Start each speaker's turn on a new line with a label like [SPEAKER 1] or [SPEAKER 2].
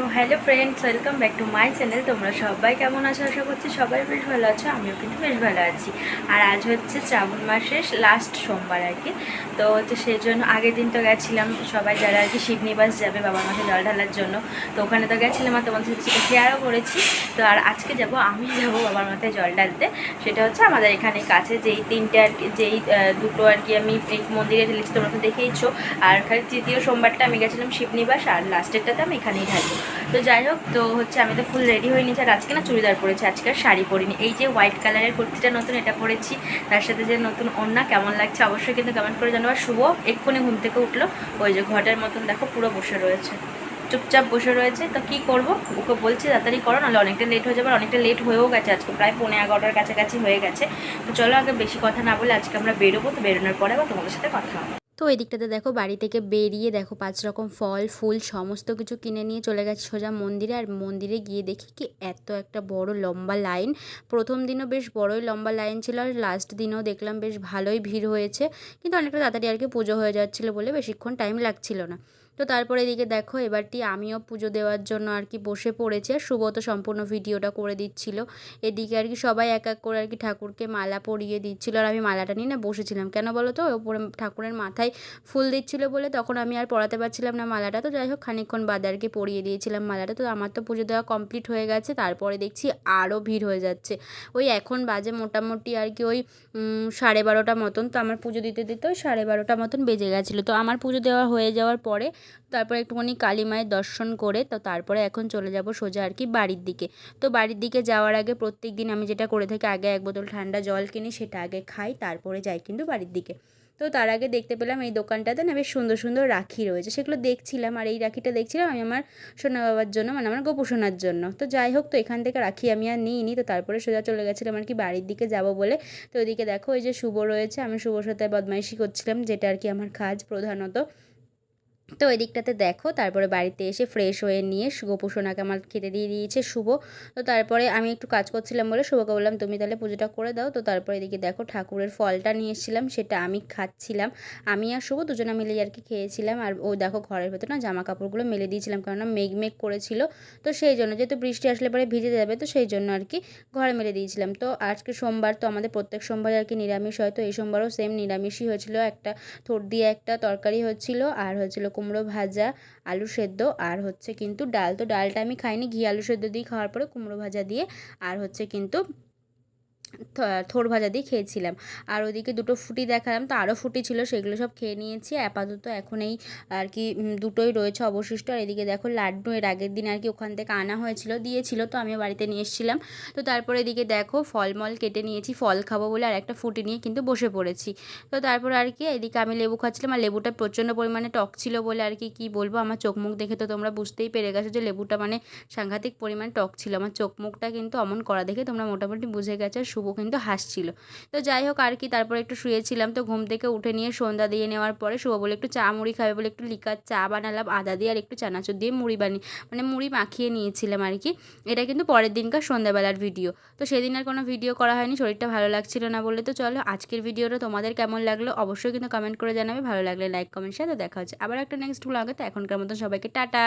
[SPEAKER 1] তো hello friends welcome back to my channel তোমরা সবাই কেমন আছো? আশা করছি সবাই বেশ ভালো আছো, আমিও কিন্তু বেশ ভালো আছি। আর আজ হচ্ছে শ্রাবণ মাসের লাস্ট সোমবার আর কি। তো হচ্ছে সেই জন্য আগের দিন তো গেছিলাম সবাই যারা আর কি শিবনিবাস যাবে, বাবা মাকে জল ঢালার জন্য। তো ওখানে তো গেছিলাম আর তোমাদের সাথে শেয়ারও করেছি। তো আর আজকে যাব, আমি যাব বাবার মাথায় জল ঢালতে। সেটা হচ্ছে আমাদের এখানে কাছে যেই তিনটে আর কি, যেই দুটো আর কি আমি এই মন্দিরে ঢেলেছি তোমরা তো দেখেইছো। আর খালি তৃতীয় সোমবারটা আমি গেছিলাম শিবনিবাস, আর লাস্টেরটাতে আমি এখানেই ঢালবো তো যাই হোক, তো হচ্ছে আমি তো ফুল রেডি হয়ে নিয়েছি, আর আজকে না চুড়িদার পরেছি, আজকে আর শাড়ি পরিনি। এই যে হোয়াইট কালারের কুর্তিটা নতুন, এটা পরেছি। তার সাথে যে নতুন ওড়না কেমন লাগছে অবশ্যই কিন্তু কমেন্ট করে জানাব শুভ এক্ষুনি ঘুম থেকে উঠল, ওই যে ঘটের মতন দেখো, পুরো বসে রয়েছে। চুপচাপ বসে রয়েছে, তো কি করব? ওকে বলছি, তাড়াতাড়ি করো, নাহলে অনেকটা লেট হয়ে যাবে, আর অনেকটা লেট হয়েও গেছে আজকে, প্রায় পৌনে এগারোটার কাছাকাছি হয়ে গেছে। তো চলো আগে বেশি কথা না বলে আজকে আমরা বেরোবো, তো বেরোনোর পরে আবার তোমাদের সাথে কথা হবে।
[SPEAKER 2] তো এই দিকটাতে দেখো, বাড়ি থেকে বেরিয়ে দেখো পাঁচ রকম ফল, ফুল, সমস্ত কিছু কিনে নিয়ে চলে গেছে সোজা মন্দিরে, আর মন্দিরে গিয়ে দেখি কি এত একটা বড় লম্বা লাইন। প্রথম দিনও বেশ বড়ই লম্বা লাইন ছিল, আর লাস্ট দিনও দেখলাম বেশ ভালোই ভিড় হয়েছে, কিন্তু অনেকটা তাড়াতাড়ি আর কি পুজো হয়ে যাচ্ছিল বলে বেশিক্ষণ টাইম লাগছিল না। তো তারপরে এদিকে দেখো, এবারটি আমিও পুজো দেওয়ার জন্য আর কি বসে পড়েছি শুভ সম্পূর্ণ ভিডিওটা করে দিচ্ছিল। এদিকে আর কি সবাই এক এক করে আর কি ঠাকুরকে মালা পরিয়ে দিচ্ছিল আর আমি মালাটা নিয়ে না বসেছিলাম। কেন বলো তো? ওপরে ঠাকুরের মাথায় ফুল দিচ্ছিল বলে তখন আমি আর পড়াতে পারছিলাম না মালাটা। তো যাই হোক, খানিকক্ষণ বাদে আর কি পরিয়ে দিয়েছিলাম মালাটা। তো আমার তো পুজো দেওয়া কমপ্লিট হয়ে গেছে, তারপরে দেখছি আরও ভিড় হয়ে যাচ্ছে। ওই এখন বাজে মোটামুটি আর কি ওই সাড়ে বারোটা মতন। তো আমার পুজো দিতে দিতে ওই সাড়ে বারোটা মতন বেজে গেছিল। তো আমার পুজো দেওয়া হয়ে যাওয়ার পরে তারপরে একটুখানি কালী মায়ের দর্শন করে তো তারপরে এখন চলে যাব সোজা আর কি বাড়ির দিকে। তো বাড়ির দিকে যাওয়ার আগে প্রত্যেক দিন আমি যেটা করে থাকি, আগে এক বোতল ঠান্ডা জল কিনি, সেটা আগে খাই, তারপরে যাই কিন্তু বাড়ির দিকে। তো তার আগে দেখতে পেলাম এই দোকানটাতে না বেশ সুন্দর সুন্দর রাখি রয়েছে। সেগুলো দেখছিলাম আর এই রাখিটা দেখছিলাম আমি আমার সোনা বাবার জন্য মানে আমার গোপু সোনার জন্য। তো যাই হোক, তো এখান থেকে রাখি আমি আর নিইনি, তো তারপরে সোজা চলে গেছিলাম আর কি বাড়ির দিকে যাব বলে। তো ওইদিকে দেখো ওই যে শুভ রয়েছে, আমি শুভর সাথে বদমাইশি করছিলাম, যেটা আর কি আমার কাজ প্রধানত। তো ওই দিকটাতে দেখো, তারপরে বাড়িতে এসে ফ্রেশ হয়ে নিয়ে গোপুসোনাকে আমার খেতে দিয়ে দিয়েছে শুভ। তো তারপরে আমি একটু কাজ করছিলাম বলে শুভকে বললাম, তুমি তাহলে পুজোটা করে দাও। তো তারপরে এদিকে দেখো ঠাকুরের ফলটা নিয়ে এসেছিলাম, সেটা আমি খাচ্ছিলাম। আমি আর শুভ দুজনে মিলে আর কি খেয়েছিলাম। আর ও দেখো ঘরের ভেতর না জামা কাপড়গুলো মেলে দিয়েছিলাম কারণ মেঘ মেঘ করেছিল। তো সেই জন্য যেহেতু বৃষ্টি আসলে পরে ভিজে যাবে, তো সেই জন্য আর কি ঘরে মেলে দিয়েছিলাম। তো আজকে সোমবার, তো আমাদের প্রত্যেক সোমবার আর কি নিরামিষ হয়। তো এই সোমবারও সেম নিরামিষই হয়েছিল। একটা থোর দিয়ে একটা তরকারি হচ্ছিল, আর হচ্ছিল কুমড়ো ভাজা, আলু সেদ্ধ আর হচ্ছে কিন্তু ডাল। তো ডালটা আমি খাইনি, ঘি আলু সেদ্ধ দিয়ে খাওয়ার পরে কুমড়ো ভাজা দিয়ে আর হচ্ছে কিন্তু থোর ভাজা দিয়ে খেয়েছিলাম। আর ওদিকে দুটো ফুটি দেখালাম, তো আরও ফুটি ছিল, সেগুলো সব খেয়ে নিয়েছি। আপাতত এখন এই আর কি দুটোই রয়েছে অবশিষ্ট। আর এদিকে দেখো লাড্ডু, এর আগের দিন আর কি ওখান থেকে আনা হয়েছিল, দিয়েছিল তো আমি বাড়িতে নিয়ে এসেছিলাম। তো তারপরে এদিকে দেখো ফলমল কেটে নিয়েছি, ফল খাব বলে আর একটা ফুটি নিয়ে কিন্তু বসে পড়েছি। তো তারপর আর কি, এদিকে আমি লেবু খাচ্ছিলাম, আর লেবুটা প্রচণ্ড পরিমাণে টক ছিল বলে আর কি, কী বলব? আমার চোখ মুখ দেখে তো তোমরা বুঝতেই পেরে গেছো যে লেবুটা মানে সাংঘাতিক পরিমাণ টক ছিল। আমার চোখ মুখটা কিন্তু অমন করা দেখে তোমরা মোটামুটি বুঝে গেছো শুভ কিন্তু হাসছিল। তো যাই হোক, আর কি, তারপরে একটু শুয়েছিলাম, তো ঘুম থেকে উঠে নিয়ে সন্ধ্যা দিয়ে নেওয়ার পরে শুভ বলে একটু চা মুড়ি খাবে বলে একটু লিকার চা বানালাম, আদা দিয়ে আর একটু চানাচুর দিয়ে মুড়ি বানিয়ে মানে মুড়ি মাখিয়ে নিয়েছিলাম আর কি। এটা কিন্তু পরের দিনকার সন্ধ্যাবেলার ভিডিও তো সেদিন আর কোনো ভিডিও করা হয়নি, শরীরটা ভালো লাগছিল না বলে তো চলো, আজকের ভিডিওটা তোমাদের কেমন লাগল অবশ্যই কিন্তু কমেন্ট করে জানাবে, ভালো লাগলে লাইক কমেন্ট সাথে দেখা হচ্ছে আবার একটা নেক্সট ব্লগে তো এখনকার মতো সবাইকে টাটা!